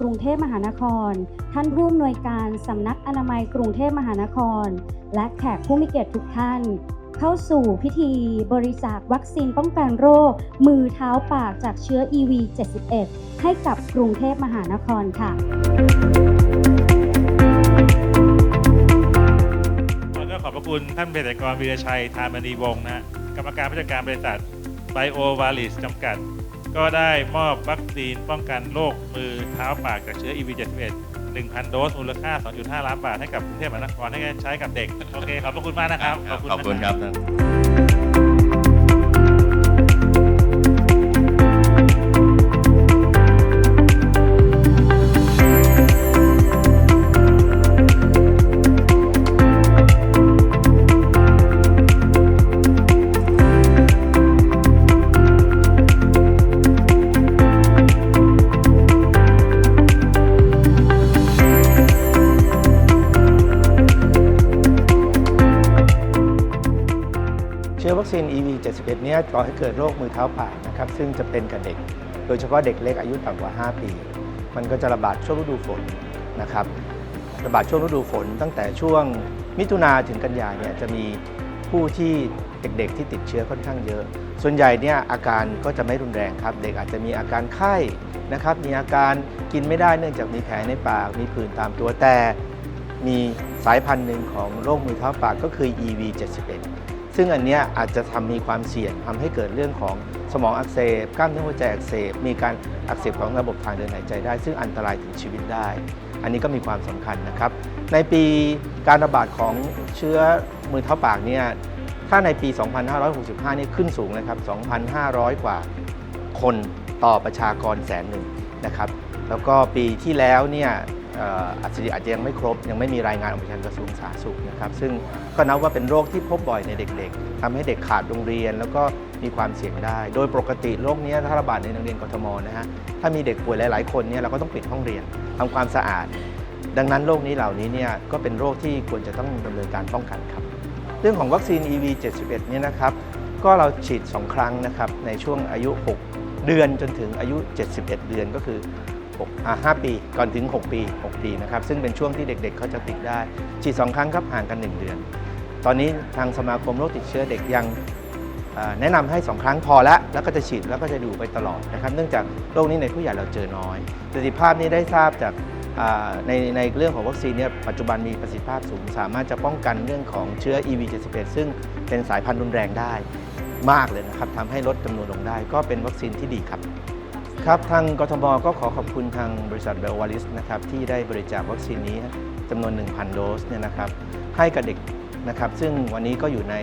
กรุงเทพมหานคร ท่านผู้อำนวยการสำนักอนามัยกรุงเทพมหานคร และแขกผู้มีเกียรติทุกท่าน เข้าสู่พิธีบริจาควัคซีนป้องกันโรค มือเท้าปากจากเชื้อ EV 71 ให้กับกรุงเทพมหานครค่ะแล้วก็ขอบพระคุณท่านเภสัชกรวีรชัยทานมณีวงศ์นะฮะกรรมการผู้จัดการบริษัทไบโอวาลิสจำกัด ก็ได้มอบวัคซีนป้องกันโรคมือเท้าปากจากเชื้อ EV71 1,000 โดสมูลค่า 2.5 ล้านบาทให้กับกรุงเทพมหานครให้ใช้กับเด็ก โอเค ขอบพระคุณมากนะครับ ขอบคุณครับ ซีน EV 71เนี่ยก่อให้เกิดโรคมือเท้าปากนะครับซึ่งจะเป็นกับเด็ก โดยเฉพาะเด็กเล็กอายุต่ำกว่า 5 ปี มันก็จะระบาดช่วงฤดูฝนนะครับระบาดช่วงฤดูฝน ตั้งแต่ช่วงมิถุนาถึงกันยาเนี่ยจะมีผู้ที่เด็กๆที่ติดเชื้อค่อนข้างเยอะ ส่วนใหญ่เนี่ยอาการก็จะไม่รุนแรงครับ เด็กอาจจะมีอาการไข้นะครับ มีอาการกินไม่ได้เนื่องจากมีแผลในปาก มีผื่นตามตัวแต่ มีสายพันธุ์หนึ่งของโรคมือเท้าปากก็คือ EV 71 ซึ่งอันนี้อาจจะทำมีความเสี่ยงทำให้เกิดเรื่องของสมองอักเสบกล้ามเนื้อหัวใจอักเสบมีการอักเสบของระบบทางเดินหายใจได้ ซึ่งอันตรายถึงชีวิตได้ อันนี้ก็มีความสำคัญนะครับ ในปีการระบาดของเชื้อมือเท้าปากเนี่ยถ้าในปี 2565 นี่ขึ้นสูงนะครับ 2,500 กว่าคนต่อประชากรแสนหนึ่งนะครับ แล้วก็ปีที่แล้วเนี่ย อ่ออาจจะอาจจะยังไม่ครบ ยังไม่มีรายงานออกมาจากกระทรวงสาธารณสุขนะครับซึ่งก็นับว่าเป็นโรคที่พบบ่อยในเด็กๆทำให้เด็กขาดโรงเรียน แล้วก็มีความเสี่ยงได้ โดยปกติโรคนี้ถ้าระบาดในโรงเรียนกทมนะฮะถ้ามีเด็กป่วยหลายๆคนเนี่ยเราก็ต้องปิดห้องเรียนทำความสะอาด ดังนั้นโรคนี้เหล่านี้เนี่ยก็เป็นโรคที่ควรจะต้องดำเนินการป้องกันครับ เรื่องของวัคซีน EV 71เนี่ยนะครับก็เราฉีด 2 ครั้งนะครับในช่วงอายุ 6 เดือนจนถึงอายุ 71 เดือนก็คือ 6อ่า5ปีก่อนถึง 6 ปี 6 ปีนะครับซึ่งเป็นช่วงที่เด็กๆเขาจะติดได้ ฉีด 2 ครั้งครับห่างกัน 1 เดือน ตอนนี้ทางสมาคมโรคติดเชื้อเด็กยังแนะนำให้ 2 ครั้งพอแล้วแล้วก็จะฉีดแล้วก็จะดูไปตลอดนะครับ เนื่องจากโรคนี้ในผู้ใหญ่เราเจอน้อยประสิทธิภาพนี้ได้ทราบจากในในเรื่องของวัคซีนเนี่ยปัจจุบันมีประสิทธิภาพสูง สามารถจะป้องกันเรื่องของเชื้อ EV71 ซึ่งเป็นสายพันธุ์รุนแรงได้มากเลยนะครับทำให้ลดจำนวนลงได้ ก็เป็นวัคซีนที่ดีครับ ครับทางกทมก็ขอขอบคุณทางบริษัทเบลวาลิสนะครับที่ได้บริจาควัคซีนนี้จำนวน 1,000 โดสเนี่ยนะครับให้กับเด็กนะครับซึ่งวันนี้ก็อยู่ใน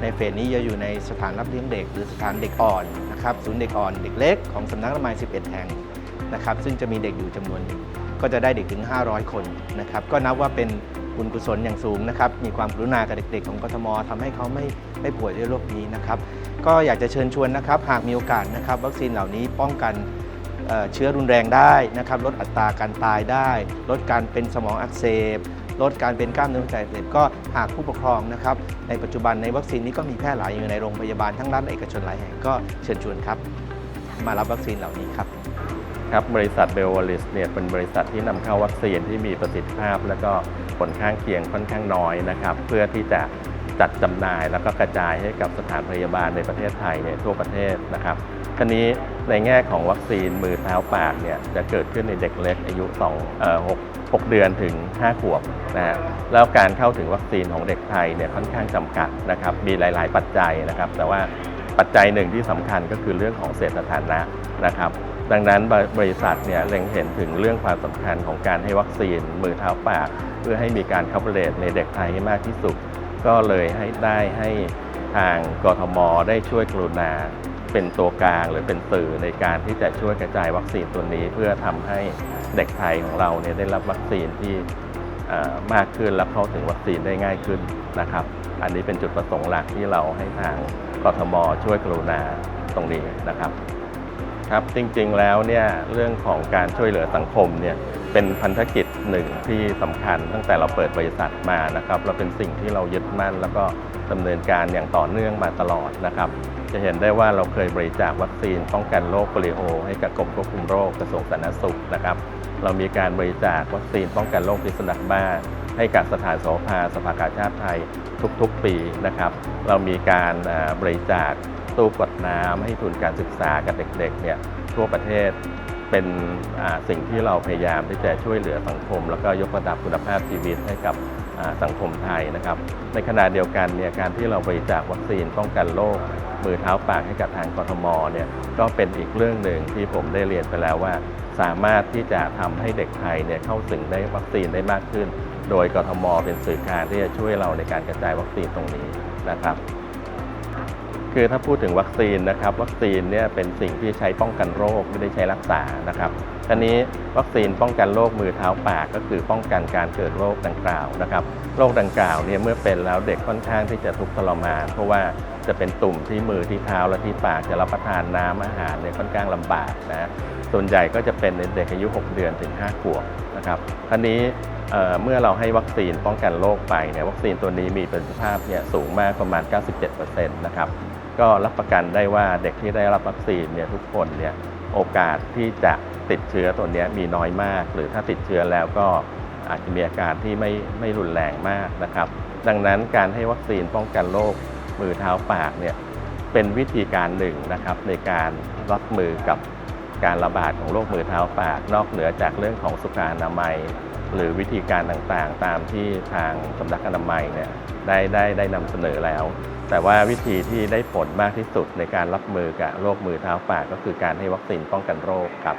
ในเฟสนี้จะอยู่ในสถานรับเลี้ยงเด็ก หรือสถานเด็กอ่อนนะครับศูนย์เด็กอ่อนเด็กเล็กของสำนักอนามัย 11 แห่งนะครับซึ่งจะมีเด็กอยู่จำนวนก็จะได้เด็กถึง 500 คนนะครับก็นับว่าเป็นบุญกุศลอย่างสูงนะครับมีความกรุณากับเด็ก ๆ ของกทมทำให้เขาไม่ไม่ป่วยด้วยโรคนี้นะครับก็อยากจะเชิญชวนนะครับหากมีโอกาสนะครับวัคซีนเหล่านี้ป้องกัน เชื้อรุนแรงได้นะครับลดอัตราการตายได้ ลดการเป็นสมองอักเสบ ลดการเป็นกล้ามเนื้อหัวใจอักเสบก็หากผู้ปกครองนะครับในปัจจุบันในวัคซีนนี้ก็มีแพร่หลายอยู่ในโรงพยาบาลทั้งรัฐและเอกชนหลายแห่งก็เชิญชวนครับ มารับวัคซีนเหล่านี้ครับครับบริษัทเบลวอลิสเนี่ยเป็นบริษัทที่นำเข้าวัคซีนที่มีประสิทธิภาพ และก็ผลข้างเคียงค่อนข้างน้อยนะครับ เพื่อที่จะ จัดจำหน่ายแล้วก็กระจายให้กับสถานพยาบาลในประเทศไทยเนี่ยทั่วประเทศนะครับทีนี้ในแง่ของวัคซีนมือเท้าปากเนี่ยจะเกิดขึ้นในเด็กเล็กอายุ2เอ่อ6 6 เดือนถึง 5 ขวบนะฮะแล้วการเข้าถึงวัคซีนของเด็กไทยเนี่ยค่อนข้างจำกัดนะครับมีหลาย ๆ ปัจจัยนะครับ แต่ว่าปัจจัยหนึ่งที่สำคัญก็คือเรื่องของเศรษฐฐานะนะครับดังนั้นบริษัทเนี่ยเล็งเห็นถึงเรื่องความสำคัญของการให้วัคซีนมือเท้าปาก เพื่อให้มีการคัพเ a ตในเด็กไทยให้มากที่สุด ก็เลยให้ได้ให้ทางกทมได้ช่วยกรุณาเป็นตัวกลางหรือเป็นสื่อในการที่จะช่วยกระจายวัคซีนตัวนี้ เพื่อทำให้เด็กไทยของเราเนี่ยได้รับวัคซีนที่มากขึ้นและเข้าถึงวัคซีนได้ง่ายขึ้นนะครับ อันนี้เป็นจุดประสงค์หลักที่เราให้ทางกทมช่วยกรุณาตรงนี้นะครับ ครับจริงๆแล้วเนี่ยเรื่องของการช่วยเหลือสังคมเนี่ยเป็นพันธกิจหนึ่งที่สำคัญตั้งแต่เราเปิดบริษัทมานะครับเราเป็นสิ่งที่เรายึดมั่น แล้วก็ดำเนินการอย่างต่อเนื่องมาตลอดนะครับ จะเห็นได้ว่าเราเคยบริจาควัคซีนป้องกันโรคโปลิโอ ให้กับกรมควบคุมโรคกระทรวงสาธารณสุขนะครับ เรามีการบริจาควัคซีนป้องกันโรคพิษสุนัขบ้าให้กับสถานสภาสภากาชาติไทยทุกๆปีนะครับ เรามีการบริจาคตู้กด น้ำให้ทุนการศึกษากับเด็กๆเนี่ยทั่วประเทศเป็นสิ่งที่เราพยายามที่จะช่วยเหลือสังคม แล้วก็ยกระดับคุณภาพชีวิตให้กับสังคมไทยนะครับ ในขณะเดียวกันเนี่ยการที่เราบริจาควัคซีนป้องกันโรคมือเท้าปากให้กับทางกรทมเนี่ยก็เป็นอีกเรื่องหนึ่งที่ผมได้เรียนไปแล้วว่า สามารถที่จะทำให้เด็กไทยเนี่ยเข้าถึงได้วัคซีนได้มากขึ้น โดยกรทมเป็นสื่อกลางที่จะช่วยเราในการกระจายวัคซีนตรงนี้นะครับ คือถ้าพูดถึงวัคซีนนะครับวัคซีนเนี่ยเป็นสิ่งที่ใช้ป้องกันโรคไม่ได้ใช้รักษานะครับทีนี้วัคซีนป้องกันโรคมือเท้าปากก็คือป้องกันการเกิดโรคดังกล่าวนะครับโรคดังกล่าวเนี่ยเมื่อเป็นแล้วเด็กค่อนข้างที่จะทุกข์ทรมาน เพราะว่าจะเป็นตุ่มที่มือที่เท้าและที่ปากจะรับประทานน้ำอาหารเนี่ยค่อนข้างลำบากนะส่วนใหญ่ก็จะเป็นในเด็กอายุ 6 เดือนถึง 5 ขวบนะครับทีนี้เเมื่อเราให้วัคซีนป้องกันโรคไปเนี่ยวัคซีนตัวนี้มีประสิทธิภาพเนี่ยสูงมากประมาณ 97%นะครับ ก็รับประกันได้ว่าเด็กที่ได้รับวัคซีนเนี่ยทุกคนเนี่ยโอกาสที่จะติดเชื้อตัวนี้มีน้อยมาก หรือถ้าติดเชื้อแล้วก็อาจจะมีอาการที่ไม่ไม่รุนแรงมากนะครับ ดังนั้นการให้วัคซีนป้องกันโรคมือเท้าปากเนี่ยเป็นวิธีการหนึ่งนะครับในการรับมือกับการระบาดของโรคมือเท้าปาก นอกเหนือจากเรื่องของสุขอนามัย หรือวิธีการต่างๆ ตามที่ทางสำนักอนามัยเนี่ยได้ได้ได้นำเสนอแล้ว แต่ว่าวิธีที่ได้ผลมากที่สุดในการรับมือกับโรคมือเท้าปากก็คือการให้วัคซีนป้องกันโรคครับ